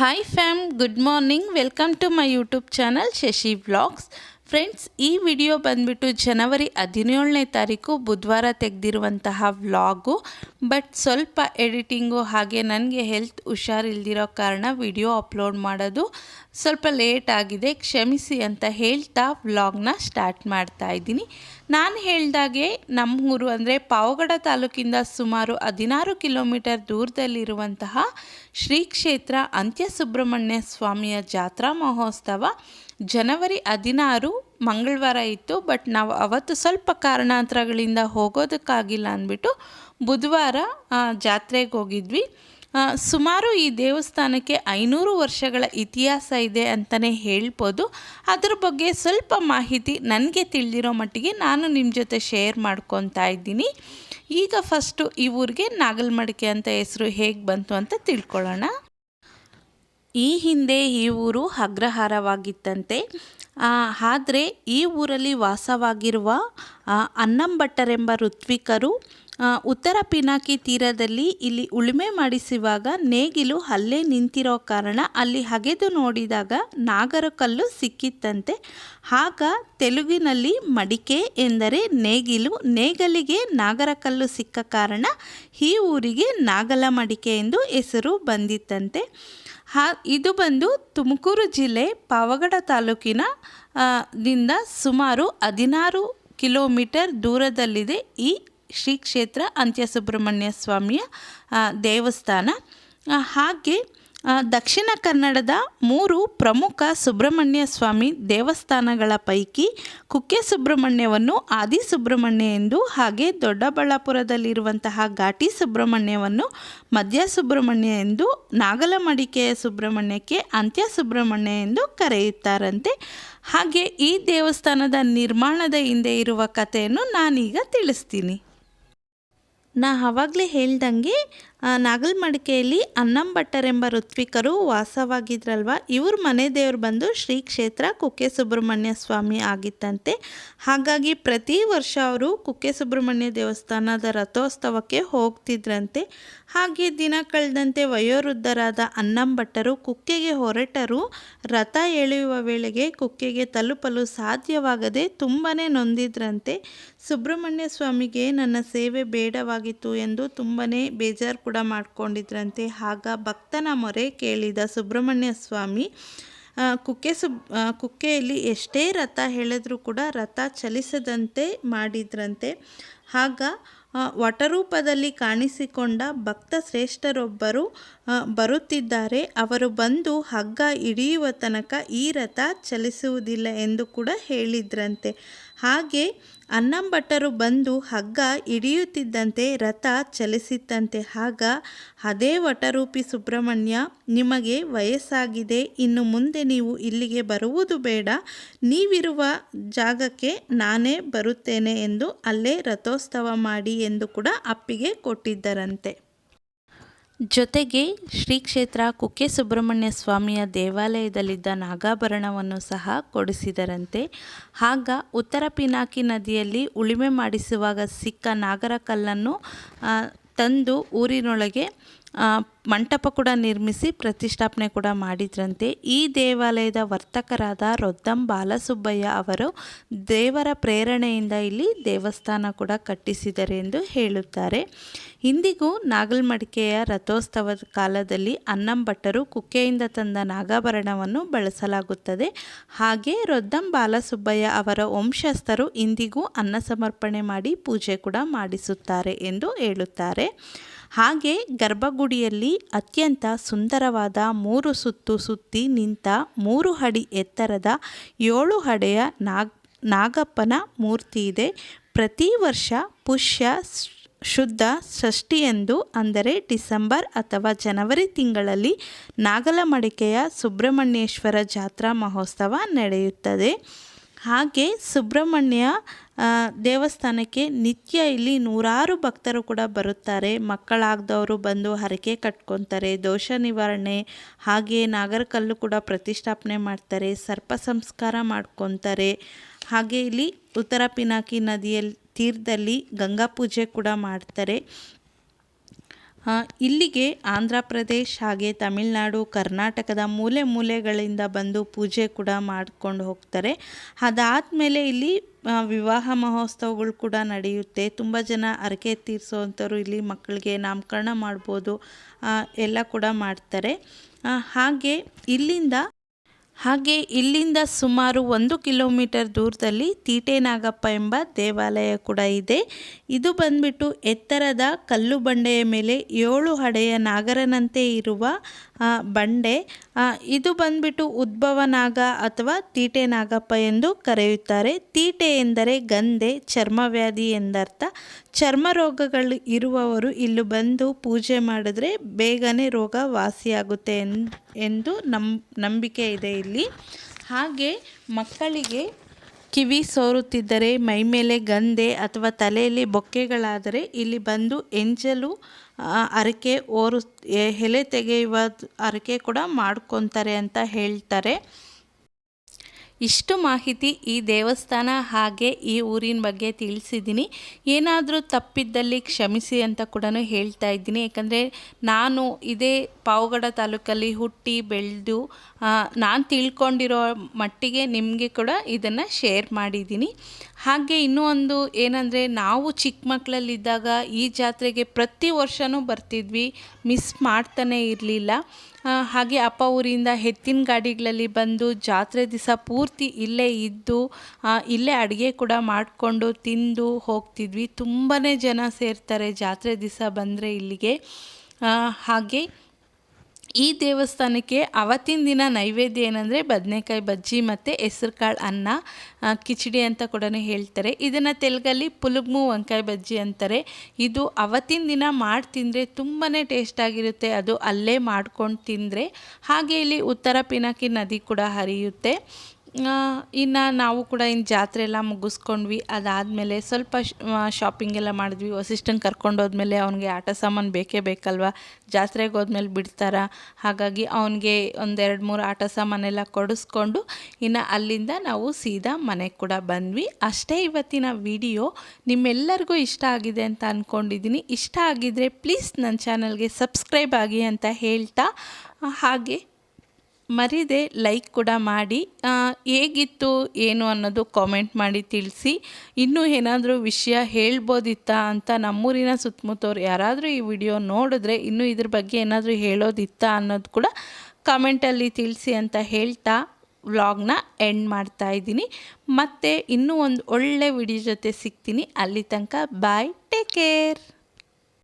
Hi fam, good morning. Welcome to my YouTube channel Shashi Vlogs. Friends ಈ video ಬಂದ್ಬಿಟ್ಟು ಜನವರಿ ಹದಿನೇಳನೇ ತಾರೀಕು ಬುಧವಾರ ತೆಗೆದಿರುವಂತಹ ವ್ಲಾಗು ಬಟ್ ಸ್ವಲ್ಪ ಎಡಿಟಿಂಗು ಹಾಗೆ ನನಗೆ ಹೆಲ್ತ್ ಹುಷಾರಿಲ್ದಿರೋ ಕಾರಣ ವಿಡಿಯೋ ಅಪ್ಲೋಡ್ ಮಾಡೋದು ಸ್ವಲ್ಪ ಲೇಟ್ ಆಗಿದೆ. ಕ್ಷಮಿಸಿ ಅಂತ ಹೇಳ್ತಾ ವ್ಲಾಗ್ನ ಸ್ಟಾರ್ಟ್ ಮಾಡ್ತಾ ಇದ್ದೀನಿ. ನಾನು ಹೇಳ್ದಾಗೆ ನಮ್ಮ ಊರು ಅಂದರೆ ಪಾವಗಡ ತಾಲೂಕಿಂದ ಸುಮಾರು ಹದಿನಾರು ಕಿಲೋಮೀಟರ್ ದೂರದಲ್ಲಿರುವಂತಹ ಶ್ರೀ ಕ್ಷೇತ್ರ ಅಂತ್ಯ ಸುಬ್ರಹ್ಮಣ್ಯ ಸ್ವಾಮಿಯ ಜಾತ್ರಾ ಮಹೋತ್ಸವ ಜನವರಿ ಹದಿನಾರು ಮಂಗಳವಾರ ಇತ್ತು, ಬಟ್ ನಾವು ಅವತ್ತು ಸ್ವಲ್ಪ ಕಾರಣಾಂತರಗಳಿಂದ ಹೋಗೋದಕ್ಕಾಗಿಲ್ಲ ಅಂದ್ಬಿಟ್ಟು ಬುಧವಾರ ಜಾತ್ರೆಗೆ ಹೋಗಿದ್ವಿ. ಸುಮಾರು ಈ ದೇವಸ್ಥಾನಕ್ಕೆ ಐನೂರು ವರ್ಷಗಳ ಇತಿಹಾಸ ಇದೆ ಅಂತಲೇ ಹೇಳ್ಬೋದು. ಅದ್ರ ಬಗ್ಗೆ ಸ್ವಲ್ಪ ಮಾಹಿತಿ ನನಗೆ ತಿಳಿದಿರೋ ಮಟ್ಟಿಗೆ ನಾನು ನಿಮ್ಮ ಜೊತೆ ಶೇರ್ ಮಾಡ್ಕೊತಾ ಇದ್ದೀನಿ. ಈಗ ಫಸ್ಟು ಈ ಊರಿಗೆ ನಾಗಲ್ಮಡಿಕೆ ಅಂತ ಹೆಸರು ಹೇಗೆ ಬಂತು ಅಂತ ತಿಳ್ಕೊಳ್ಳೋಣ. ಈ ಹಿಂದೆ ಈ ಊರು ಅಗ್ರಹಾರವಾಗಿತ್ತಂತೆ. ಆದರೆ ಈ ಊರಲ್ಲಿ ವಾಸವಾಗಿರುವ ಅನ್ನಂಭಟ್ಟರೆಂಬ ಋತ್ವಿಕರು ಉತ್ತರ ಪಿನಾಕಿ ತೀರದಲ್ಲಿ ಇಲ್ಲಿ ಉಳುಮೆ ಮಾಡಿಸುವಾಗ ನೇಗಿಲು ಅಲ್ಲೇ ನಿಂತಿರೋ ಕಾರಣ ಅಲ್ಲಿ ಹಗೆದು ನೋಡಿದಾಗ ನಾಗರಕಲ್ಲು ಸಿಕ್ಕಿತ್ತಂತೆ. ಆಗ ತೆಲುಗಿನಲ್ಲಿ ಮಡಿಕೆ ಎಂದರೆ ನೇಗಿಲು. ನೇಗಲಿಗೆ ನಾಗರಕಲ್ಲು ಸಿಕ್ಕ ಕಾರಣ ಈ ಊರಿಗೆ ನಾಗಲ ಮಡಿಕೆ ಎಂದು ಹೆಸರು ಬಂದಿತ್ತಂತೆ. ಹಾ, ಇದು ಬಂದು ತುಮಕೂರು ಜಿಲ್ಲೆ ಪಾವಗಡ ತಾಲೂಕಿನ ದಿಂದ ಸುಮಾರು ಹದಿನಾರು ಕಿಲೋಮೀಟರ್ ದೂರದಲ್ಲಿದೆ ಈ ಶ್ರೀ ಕ್ಷೇತ್ರ ಅಂತ್ಯ ಸುಬ್ರಹ್ಮಣ್ಯ ಸ್ವಾಮಿಯ ದೇವಸ್ಥಾನ. ಹಾಗೆ ದಕ್ಷಿಣ ಕನ್ನಡದ ಮೂರು ಪ್ರಮುಖ ಸುಬ್ರಹ್ಮಣ್ಯ ಸ್ವಾಮಿ ದೇವಸ್ಥಾನಗಳ ಪೈಕಿ ಕುಕ್ಕೆ ಸುಬ್ರಹ್ಮಣ್ಯವನ್ನು ಆದಿ ಸುಬ್ರಹ್ಮಣ್ಯ ಎಂದು ಹಾಗೆ ದೊಡ್ಡಬಳ್ಳಾಪುರದಲ್ಲಿರುವಂತಹ ಘಾಟಿ ಸುಬ್ರಹ್ಮಣ್ಯವನ್ನು ಮಧ್ಯ ಸುಬ್ರಹ್ಮಣ್ಯ ಎಂದು ನಾಗಲಮಡಿಕೆಯ ಸುಬ್ರಹ್ಮಣ್ಯಕ್ಕೆ ಅಂತ್ಯ ಸುಬ್ರಹ್ಮಣ್ಯ ಎಂದು ಕರೆಯುತ್ತಾರಂತೆ. ಹಾಗೆ ಈ ದೇವಸ್ಥಾನದ ನಿರ್ಮಾಣದ ಹಿಂದೆ ಇರುವ ಕಥೆಯನ್ನು ನಾನೀಗ ತಿಳಿಸ್ತೀನಿ. ನಾ ಆವಾಗಲೇ ಹೇಳ್ದಂಗೆ ನಾಗಲ್ ಮಡಿಕೆಯಲ್ಲಿ ಅನ್ನಂಭಟ್ಟರೆಂಬ ಋತ್ವಿಕರು ವಾಸವಾಗಿದ್ರಲ್ವ? ಇವ್ರ ಮನೆ ದೇವ್ರು ಬಂದು ಶ್ರೀ ಕ್ಷೇತ್ರ ಕುಕ್ಕೆ ಸುಬ್ರಹ್ಮಣ್ಯ ಸ್ವಾಮಿ ಆಗಿತ್ತಂತೆ. ಹಾಗಾಗಿ ಪ್ರತಿ ವರ್ಷ ಅವರು ಕುಕ್ಕೆ ಸುಬ್ರಹ್ಮಣ್ಯ ದೇವಸ್ಥಾನದ ರಥೋತ್ಸವಕ್ಕೆ ಹೋಗ್ತಿದ್ರಂತೆ. ಹಾಗೆ ದಿನ ಕಳೆದಂತೆ ವಯೋವೃದ್ಧರಾದ ಅನ್ನಂಭಟ್ಟರು ಕುಕ್ಕೆಗೆ ಹೊರಟರು ರಥ ಎಳೆಯುವ ವೇಳೆಗೆ ಕುಕ್ಕೆಗೆ ತಲುಪಲು ಸಾಧ್ಯವಾಗದೆ ತುಂಬಾ ನೊಂದಿದ್ರಂತೆ. ಸುಬ್ರಹ್ಮಣ್ಯ ಸ್ವಾಮಿಗೆ ನನ್ನ ಸೇವೆ ಬೇಡವಾಗಿತ್ತು ಎಂದು ತುಂಬಾ ಬೇಜಾರು ಕೂಡ ಮಾಡಿಕೊಂಡಿದ್ರಂತೆ. ಆಗ ಭಕ್ತನ ಮೊರೆ ಕೇಳಿದ ಸುಬ್ರಹ್ಮಣ್ಯ ಸ್ವಾಮಿ ಕುಕ್ಕೆ ಸುಬ್ ಕುಕ್ಕೆಯಲ್ಲಿ ಎಷ್ಟೇ ರಥ ಹೇಳಿದ್ರೂ ಕೂಡ ರಥ ಚಲಿಸದಂತೆ ಮಾಡಿದ್ರಂತೆ. ಆಗ ವಟರೂಪದಲ್ಲಿ ಕಾಣಿಸಿಕೊಂಡ ಭಕ್ತ ಶ್ರೇಷ್ಠರೊಬ್ಬರು ಬರುತ್ತಿದ್ದಾರೆ. ಅವರು ಬಂದು ಹಗ್ಗ ಹಿಡಿಯುವ ತನಕ ಈ ರಥ ಚಲಿಸುವುದಿಲ್ಲ ಎಂದು ಕೂಡ ಹೇಳಿದ್ರಂತೆ. ಹಾಗೆ ಅನ್ನಂಭಟ್ಟರು ಬಂದು ಹಗ್ಗ ಹಿಡಿಯುತ್ತಿದ್ದಂತೆ ರಥ ಚಲಿಸಿದ್ದಂತೆ ಆಗ ಅದೇ ವಟರೂಪಿ ಸುಬ್ರಹ್ಮಣ್ಯ, ನಿಮಗೆ ವಯಸ್ಸಾಗಿದೆ, ಇನ್ನು ಮುಂದೆ ನೀವು ಇಲ್ಲಿಗೆ ಬರುವುದು ಬೇಡ. ನೀವಿರುವ ಜಾಗಕ್ಕೆ ನಾನೇ ಬರುತ್ತೇನೆ ಎಂದು ಅಲ್ಲೇ ರಥೋತ್ಸವ ಮಾಡಿ ಎಂದು ಕೂಡ ಅಪ್ಪಿಗೆ ಕೊಟ್ಟಿದ್ದರಂತೆ. ಜೊತೆಗೆ ಶ್ರೀ ಕ್ಷೇತ್ರ ಕುಕ್ಕೆ ಸುಬ್ರಹ್ಮಣ್ಯ ಸ್ವಾಮಿಯ ದೇವಾಲಯದಲ್ಲಿದ್ದ ನಾಗಾಭರಣವನ್ನು ಸಹ ಕೊಡಿಸಿದರಂತೆ. ಆಗ ಉತ್ತರ ಪಿನಾಕಿ ನದಿಯಲ್ಲಿ ಉಳುಮೆ ಮಾಡಿಸುವಾಗ ಸಿಕ್ಕ ನಾಗರ ಕಲ್ಲನ್ನು ತಂದು ಊರಿನೊಳಗೆ ಮಂಟಪ ಕೂಡ ನಿರ್ಮಿಸಿ ಪ್ರತಿಷ್ಠಾಪನೆ ಕೂಡ ಮಾಡಿದ್ರಂತೆ. ಈ ದೇವಾಲಯದ ವರ್ತಕರಾದ ರೊದ್ದಂ ಬಾಲಸುಬ್ಬಯ್ಯ ಅವರು ದೇವರ ಪ್ರೇರಣೆಯಿಂದ ಇಲ್ಲಿ ದೇವಸ್ಥಾನ ಕೂಡ ಕಟ್ಟಿಸಿದರು ಎಂದು ಹೇಳುತ್ತಾರೆ. ಇಂದಿಗೂ ನಾಗಲ್ಮಡಿಕೆಯ ರಥೋತ್ಸವದ ಕಾಲದಲ್ಲಿ ಅನ್ನಂಭಟ್ಟರು ಕುಕ್ಕೆಯಿಂದ ತಂದ ನಾಗಾಭರಣವನ್ನು ಬಳಸಲಾಗುತ್ತದೆ. ಹಾಗೆ ರೊದ್ದಂ ಬಾಲಸುಬ್ಬಯ್ಯ ಅವರ ವಂಶಸ್ಥರು ಇಂದಿಗೂ ಅನ್ನ ಸಮರ್ಪಣೆ ಮಾಡಿ ಪೂಜೆ ಕೂಡ ಮಾಡಿಸುತ್ತಾರೆ ಎಂದು ಹೇಳುತ್ತಾರೆ. ಹಾಗೆ ಗರ್ಭಗುಡಿಯಲ್ಲಿ ಅತ್ಯಂತ ಸುಂದರವಾದ ಮೂರು ಸುತ್ತು ಸುತ್ತಿ ನಿಂತ ಮೂರು ಅಡಿ ಎತ್ತರದ ಏಳು ಅಡೆಯ ನಾಗ್, ನಾಗಪ್ಪನ ಮೂರ್ತಿ ಇದೆ. ಪ್ರತಿ ವರ್ಷ ಪುಷ್ಯ ಶುದ್ಧ ಷಷ್ಠಿಯಂದು ಅಂದರೆ ಡಿಸೆಂಬರ್ ಅಥವಾ ಜನವರಿ ತಿಂಗಳಲ್ಲಿ ನಾಗಲಮಡಿಕೆಯ ಸುಬ್ರಹ್ಮಣ್ಯೇಶ್ವರ ಜಾತ್ರಾ ಮಹೋತ್ಸವ ನಡೆಯುತ್ತದೆ. ಹಾಗೆ ಸುಬ್ರಹ್ಮಣ್ಯ ದೇವಸ್ಥಾನಕ್ಕೆ ನಿತ್ಯ ಇಲ್ಲಿ ನೂರಾರು ಭಕ್ತರು ಕೂಡ ಬರುತ್ತಾರೆ. ಮಕ್ಕಳಾಗದವರು ಬಂದು ಹರಕೆ ಕಟ್ಕೊತಾರೆ, ದೋಷ ನಿವಾರಣೆ ಹಾಗೆ ನಾಗರಕಲ್ಲು ಕೂಡ ಪ್ರತಿಷ್ಠಾಪನೆ ಮಾಡ್ತಾರೆ, ಸರ್ಪ ಸಂಸ್ಕಾರ ಮಾಡ್ಕೊತಾರೆ. ಹಾಗೆ ಇಲ್ಲಿ ಉತ್ತರ ಪಿನಾಕಿ ನದಿಯಲ್ಲಿ ತೀರದಲ್ಲಿ ಗಂಗಾ ಪೂಜೆ ಕೂಡ ಮಾಡ್ತಾರೆ. ಇಲ್ಲಿಗೆ ಆಂಧ್ರ ಪ್ರದೇಶ ಹಾಗೆ ತಮಿಳುನಾಡು, ಕರ್ನಾಟಕದ ಮೂಲೆ ಮೂಲೆಗಳಿಂದ ಬಂದು ಪೂಜೆ ಕೂಡ ಮಾಡ್ಕೊಂಡು ಹೋಗ್ತಾರೆ. ಅದಾದಮೇಲೆ ಇಲ್ಲಿ ವಿವಾಹ ಮಹೋತ್ಸವಗಳು ಕೂಡ ನಡೆಯುತ್ತೆ. ತುಂಬ ಜನ ಹರಕೆ ತೀರಿಸೋವಂಥವ್ರು ಇಲ್ಲಿ ಮಕ್ಕಳಿಗೆ ನಾಮಕರಣ ಮಾಡ್ಬೋದು ಎಲ್ಲ ಕೂಡ ಮಾಡ್ತಾರೆ. ಹಾಗೆ ಇಲ್ಲಿಂದ ಹಾಗೆ ಇಲ್ಲಿಂದ ಸುಮಾರು ಒಂದು ಕಿಲೋಮೀಟರ್ ದೂರದಲ್ಲಿ ತೀಟೆ ನಾಗಪ್ಪ ಎಂಬ ದೇವಾಲಯ ಕೂಡ ಇದೆ. ಇದು ಬಂದ್ಬಿಟ್ಟು ಎತ್ತರದ ಕಲ್ಲು ಬಂಡೆಯ ಮೇಲೆ ಏಳು ಹಡೆಯ ನಾಗರನಂತೆ ಇರುವ ಬಂಡೆ ಇದು ಬಂದ್ಬಿಟ್ಟು ಉದ್ಭವ ನಾಗ ಅಥವಾ ತೀಟೆ ನಾಗಪ್ಪ ಎಂದು ಕರೆಯುತ್ತಾರೆ. ತೀಟೆ ಎಂದರೆ ಗಂಧೆ, ಚರ್ಮವ್ಯಾಧಿ ಎಂದರ್ಥ. ಚರ್ಮ ರೋಗಗಳು ಇರುವವರು ಇಲ್ಲಿ ಬಂದು ಪೂಜೆ ಮಾಡಿದ್ರೆ ಬೇಗನೆ ರೋಗ ವಾಸಿಯಾಗುತ್ತೆ ಎಂದು ನಂಬಿಕೆ ಇದೆ ಇಲ್ಲಿ. ಹಾಗೆ ಮಕ್ಕಳಿಗೆ ಕಿವಿ ಸೋರುತ್ತಿದ್ದರೆ ಮೈಮೇಲೆ ಗಂದೆ ಅಥವಾ ತಲೆಯಲ್ಲಿ ಬೊಕ್ಕೆಗಳಾದರೆ ಇಲ್ಲಿ ಬಂದು ಎಂಜಲು ಅರಕೆ ಓರು ಎಲೆ ತೆಗೆಯುವ ಅರಕೆ ಕೂಡ ಮಾಡ್ಕೊತಾರೆ ಅಂತ ಹೇಳ್ತಾರೆ. ಇಷ್ಟು ಮಾಹಿತಿ ಈ ದೇವಸ್ಥಾನ ಹಾಗೆ ಈ ಊರಿನ ಬಗ್ಗೆ ತಿಳಿಸಿದ್ದೀನಿ. ಏನಾದರೂ ತಪ್ಪಿದ್ದಲ್ಲಿ ಕ್ಷಮಿಸಿ ಅಂತ ಕೂಡ ಹೇಳ್ತಾ ಇದ್ದೀನಿ. ಯಾಕಂದರೆ ನಾನು ಇದೇ ಪಾವಗಡ ತಾಲೂಕಲ್ಲಿ ಹುಟ್ಟಿ ಬೆಳೆದು ನಾನು ತಿಳ್ಕೊಂಡಿರೋ ಮಟ್ಟಿಗೆ ನಿಮಗೆ ಕೂಡ ಇದನ್ನು ಶೇರ್ ಮಾಡಿದ್ದೀನಿ. ಹಾಗೆ ಇನ್ನೂ ಒಂದು ಏನಂದರೆ, ನಾವು ಚಿಕ್ಕ ಮಕ್ಕಳಲ್ಲಿದ್ದಾಗ ಈ ಜಾತ್ರೆಗೆ ಪ್ರತಿ ವರ್ಷವೂ ಬರ್ತಿದ್ವಿ. ಮಿಸ್ ಮಾಡ್ತಾನೆ ಇರಲಿಲ್ಲ. ಹಾಗೆ ಅಪ್ಪ ಊರಿಂದ ಎತ್ತಿನ ಗಾಡಿಗಳಲ್ಲಿ ಬಂದು ಜಾತ್ರೆ ದಿವಸ ಪೂರ್ತಿ ಇಲ್ಲೇ ಇದ್ದು ಇಲ್ಲೇ ಅಡುಗೆ ಕೂಡ ಮಾಡಿಕೊಂಡು ತಿಂದು ಹೋಗ್ತಿದ್ವಿ. ತುಂಬಾ ಜನ ಸೇರ್ತಾರೆ ಜಾತ್ರೆ ದಿವಸ ಬಂದರೆ ಇಲ್ಲಿಗೆ. ಹಾಗೆ ಈ ದೇವಸ್ಥಾನಕ್ಕೆ ಅವತ್ತಿನ ದಿನ ನೈವೇದ್ಯ ಏನಂದರೆ ಬದನೆಕಾಯಿ ಬಜ್ಜಿ ಮತ್ತು ಹೆಸ್ರು ಕಾಳು ಅನ್ನ ಕಿಚಡಿ ಅಂತ ಕೂಡ ಹೇಳ್ತಾರೆ. ಇದನ್ನು ತೆಲುಗಲ್ಲಿ ಪುಲುಗ್ಮು ವಂಕಾಯಿ ಬಜ್ಜಿ ಅಂತಾರೆ. ಇದು ಅವತ್ತಿನ ದಿನ ಮಾಡಿ ತಿಂದರೆ ತುಂಬಾ ಟೇಸ್ಟಾಗಿರುತ್ತೆ ಅದು ಅಲ್ಲೇ ಮಾಡ್ಕೊಂಡು ತಿಂದರೆ ಹಾಗೆ ಇಲ್ಲಿ ಉತ್ತರ ಪಿನಾಕಿ ನದಿ ಕೂಡ ಹರಿಯುತ್ತೆ. ಇನ್ನು ನಾವು ಕೂಡ ಇನ್ನು ಜಾತ್ರೆ ಎಲ್ಲ ಮುಗಿಸ್ಕೊಂಡ್ವಿ. ಅದಾದಮೇಲೆ ಸ್ವಲ್ಪ ಶಾಪಿಂಗ್ ಎಲ್ಲ ಮಾಡಿದ್ವಿ. ವಸಿಷ್ಠಂಗೆ ಕರ್ಕೊಂಡು ಹೋದ್ಮೇಲೆ ಅವನಿಗೆ ಆಟ ಸಾಮಾನು ಬೇಕೇ ಬೇಕಲ್ವ? ಜಾತ್ರೆಗೆ ಹೋದ್ಮೇಲೆ ಬಿಡ್ತಾರ? ಹಾಗಾಗಿ ಅವನಿಗೆ ಒಂದೆರಡು ಮೂರು ಆಟ ಸಾಮಾನೆಲ್ಲ ಕೊಡಿಸ್ಕೊಂಡು ಇನ್ನು ಅಲ್ಲಿಂದ ನಾವು ಸೀದಾ ಮನೆಗೆ ಕೂಡ ಬಂದ್ವಿ. ಅಷ್ಟೇ ಇವತ್ತಿನ ವಿಡಿಯೋ. ನಿಮ್ಮೆಲ್ಲರಿಗೂ ಇಷ್ಟ ಆಗಿದೆ ಅಂತ ಅಂದ್ಕೊಂಡಿದ್ದೀನಿ ಇಷ್ಟ ಆಗಿದ್ದರೆ ಪ್ಲೀಸ್ ನನ್ನ ಚಾನಲ್ಗೆ ಸಬ್ಸ್ಕ್ರೈಬ್ ಆಗಿ ಅಂತ ಹೇಳ್ತಾ, ಹಾಗೆ ಮರಿದೆ ಲೈಕ್ ಕೂಡ ಮಾಡಿ ಹೇಗಿತ್ತು, ಏನು ಅನ್ನೋದು ಕಾಮೆಂಟ್ ಮಾಡಿ ತಿಳಿಸಿ. ಇನ್ನೂ ಏನಾದರೂ ವಿಷಯ ಹೇಳ್ಬೋದಿತ್ತಾ ಅಂತ ನಮ್ಮೂರಿನ ಸುತ್ತಮುತ್ತವ್ರು ಯಾರಾದರೂ ಈ ವಿಡಿಯೋ ನೋಡಿದ್ರೆ ಇನ್ನೂ ಇದ್ರ ಬಗ್ಗೆ ಏನಾದರೂ ಹೇಳೋದಿತ್ತಾ ಅನ್ನೋದು ಕೂಡ ಕಾಮೆಂಟಲ್ಲಿ ತಿಳಿಸಿ ಅಂತ ಹೇಳ್ತಾ ವ್ಲಾಗ್ನ ಎಂಡ್ ಮಾಡ್ತಾ ಇದ್ದೀನಿ. ಮತ್ತು ಇನ್ನೂ ಒಂದು ಒಳ್ಳೆ ವಿಡಿಯೋ ಜೊತೆ ಸಿಗ್ತೀನಿ. ಅಲ್ಲಿ ತನಕ ಬಾಯ್ ಟೇಕ್ ಕೇರ್